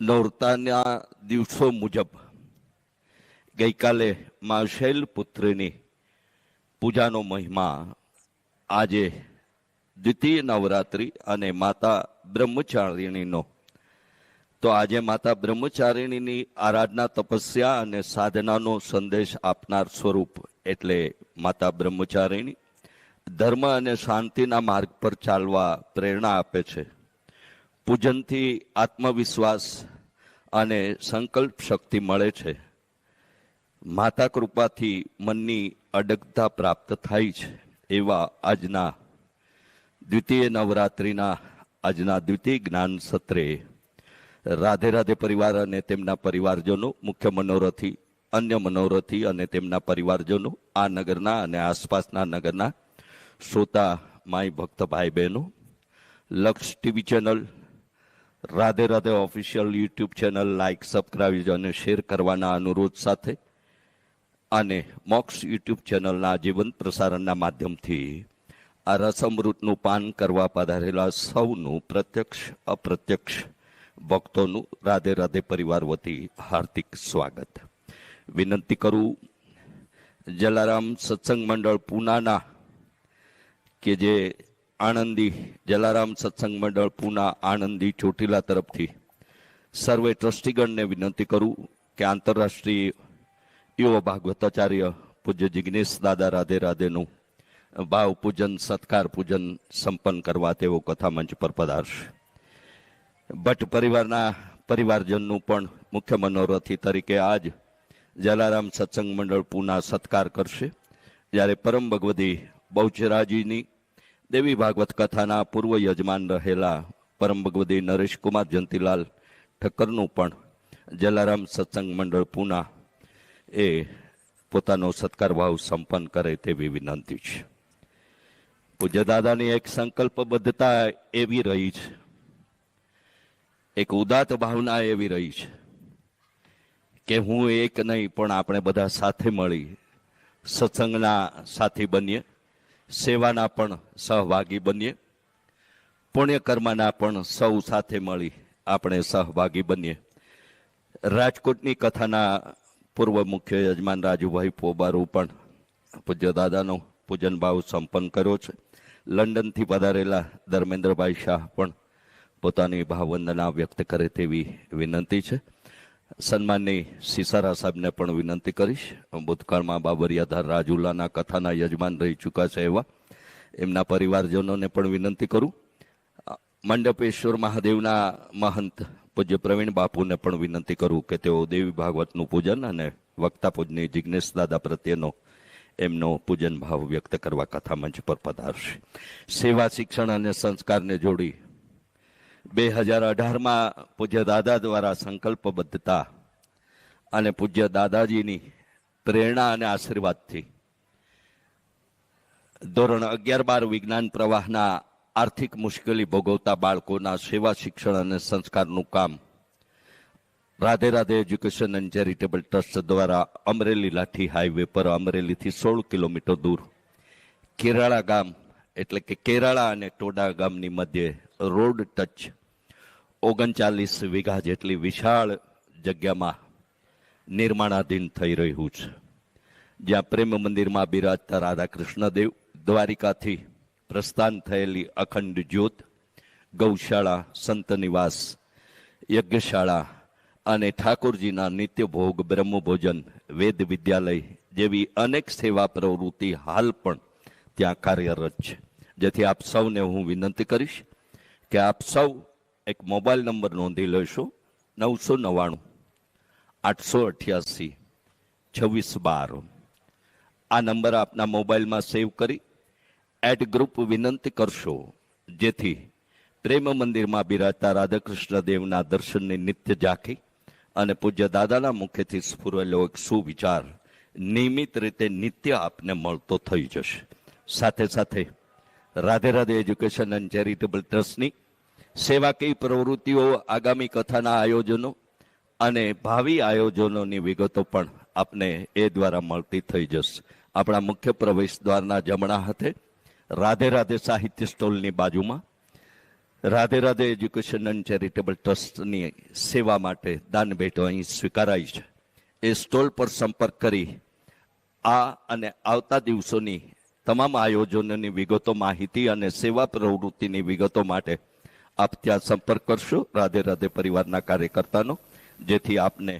નોરતાના દિવસો મુજબ ગઈકાલે મા શૈલપુત્રની પૂજાનો મહિમા આજે દ્વિતીય નવરાત્રિ અને માતા બ્રહ્મચારિણીનો. તો આજે માતા બ્રહ્મચારિણીની આરાધના તપસ્યા અને સાધનાનો સંદેશ આપનાર સ્વરૂપ એટલે માતા બ્રહ્મચારિણી ધર્મ અને શાંતિના માર્ગ પર ચાલવા પ્રેરણા આપે છે. પૂજનથી આત્મવિશ્વાસ અને સંકલ્પ શક્તિ મળે છે. માતા કૃપાથી મનની અડગતા પ્રાપ્ત થાય છે એવા આજના દ્વિતીય નવરાત્રિના આજના દ્વિતીય જ્ઞાન સત્રે રાધે રાધે પરિવાર અને તેમના પરિવારજનો, મુખ્ય મનોરથી, અન્ય મનોરથી અને તેમના પરિવારજનો, આ નગરના અને આસપાસના નગરના શ્રોતા માય ભક્ત ભાઈ બહેનો, Laksh TV channel Radhe Radhe official YouTube channel like subscribe અને શેર કરવાના અનુરોધ સાથે અને મોક્સ યુટ્યુબ ચેનલના જીવંત પ્રસારણના માધ્યમથી આ રસમૃતનું પાન કરવા પધારેલા સૌનું પ્રત્યક્ષ, અપ્રત્યક્ષ ભક્તોનું રાધે રાધે પરિવાર વતી હાર્દિક સ્વાગત. વિનંતી કરું જલારામ સત્સંગ મંડળ પૂનાના કે જે આણંદી જલારામ સત્સંગ મંડળ પૂના આણંદી ચોટીલા તરફથી સર્વે ટ્રસ્ટીગણને વિનંતી કરું કે આંતરરાષ્ટ્રીય યુવા ભાગવતાચાર્ય પૂજ્ય જિગ્નેશ દાદા રાધે રાધેનું ભાવ પૂજન, સત્કાર પૂજન સંપન્ન કરવા તેઓ કથા મંચ પર પધારશે. ભટ્ટ પરિવારના પરિવારજનનું પણ મુખ્ય મનોરથી તરીકે આજ જલારામ સત્સંગ મંડળ પૂના સત્કાર કરશે. જ્યારે પરમ ભગવતી બહુચરાજીની દેવી ભાગવત કથાના પૂર્વ યજમાન રહેલા પરમ ભગવદી નરેશકુમાર જયંતિલાલ ઠક્કરનું પણ જલારામ સત્સંગ મંડળ પૂના એ પોતાનો સત્કાર ભાવ સંપન્ન કરે તેવી વિનંતી છે. પૂજ્ય દાદાની એક સંકલ્પબદ્ધતા એવી રહી છે. એક ઉદાત ભાવના એવી રહી છે કે હું એક નહીં પણ આપણે બધા સાથે મળી સત્સંગના સાથી બનીએ સેવાના પણ સહભાગી બનીએ, પુણ્યકર્માના પણ સૌ સાથે મળી આપણે સહભાગી બનીએ. રાજકોટની કથાના પૂર્વ મુખ્ય યજમાન રાજુભાઈ પોબારું પણ પૂજ્ય દાદાનો પૂજન ભાવ સંપન્ન કર્યો છે. લંડનથી પધારેલા ધર્મેન્દ્રભાઈ શાહ પણ પોતાની ભાવવંદના વ્યક્ત કરે તેવી વિનંતી છે. સન્માનની સિસારા સાહેબને પણ વિનંતી કરીશ. ભૂતકાળમાં બાબરિયાધાર રાજુલાના કથાના યજમાન રહી ચૂક્યા છે એવા એમના પરિવારજનોને પણ વિનંતી કરું. મંડપેશ્વર મહાદેવના મહંત પૂજ્ય પ્રવીણ બાપુને પણ વિનંતી કરું કે તેઓ દેવી ભાગવતનું પૂજન અને વક્તા પૂજની જિજ્ઞેશ દાદા પ્રત્યેનો એમનો પૂજન ભાવ વ્યક્ત કરવા કથા મંચ પર પધારશે. સેવા શિક્ષણ અને સંસ્કારને જોડી બે હજાર અઢારમાં પૂજ્ય દાદા દ્વારા સંકલ્પબદ્ધતા અને પૂજ્ય દાદાજીની પ્રેરણા અને આશીર્વાદથી. ધોરણ અગિયાર બાર વિજ્ઞાન પ્રવાહના આર્થિક મુશ્કેલી ભોગવતા બાળકોના સેવા શિક્ષણ અને સંસ્કારનું કામ Radhe Radhe education and charitable trust દ્વારા અમરેલી લાઠી હાઈવે પર અમરેલીથી સોળ કિલોમીટર દૂર કેરાળા ગામ એટલે કે કેરાળા અને ટોડા ગામની મધ્યે રોડ ટચ ઓગણચાલીસ વીઘા જેટલી વિશાળ જગ્યામાં નિર્માણાધીન થઈ રહ્યું છે. જ્યાં પ્રેમ મંદિરમાં બિરાજતા રાધા કૃષ્ણદેવ દ્વારિકાથી પ્રસ્થાન થયેલી અખંડ જ્યોત, ગૌશાળા સંત નિવાસ યજ્ઞશાળા અને ઠાકોરજીના નિત્ય ભોગ બ્રહ્મભોજન, વેદ વિદ્યાલય જેવી અનેક સેવા પ્રવૃત્તિ હાલ પણ ત્યાં કાર્યરત છે. જેથી આપ સૌને હું વિનંતી કરીશ કે આપ સૌ એક મોબાઈલ નંબર નોંધી લેશો નવસો નવ્વાણું, આઠસો અઠ્યાસી, છવ્વીસ બાર. આ નંબર આપના મોબાઈલમાં સેવ કરી એડ ગ્રુપ વિનંતી કરશો. જેથી પ્રેમ મંદિરમાં બિરાજતા રાધાકૃષ્ણ દેવના દર્શનની નિત્ય ઝાંખી અને પૂજ્ય દાદાના મુખેથી સ્ફુરેલો એક સુવિચાર નિયમિત રીતે નિત્ય આપને મળતો થઈ જશે. સાથે સાથે Radhe Radhe education and charitable ટ્રસ્ટની સેવાકીય પ્રવૃત્તિઓ, આગામી કથાના આયોજનો અને ભાવિ આયોજનોની વિગતો પણ આપને એ દ્વારા મળતી થઈ જશે. આપણા મુખ્ય પ્રવેશ દ્વારના જમણા હાથે રાધે રાધે સાહિત્ય સ્ટોલની બાજુમાં Radhe Radhe education and charitable ટ્રસ્ટની સેવા માટે દાન ભેટો અહીં સ્વીકારાઈ છે. એ સ્ટોલ પર સંપર્ક કરી આ અને આવતા દિવસોની તમામ આયોજનોની વિગતો, માહિતી અને સેવા પ્રવૃત્તિની વિગતો માટે આપ ત્યાં સંપર્ક કરશો. રાધે રાધે પરિવારના કાર્યકર્તાનો જેથી આપને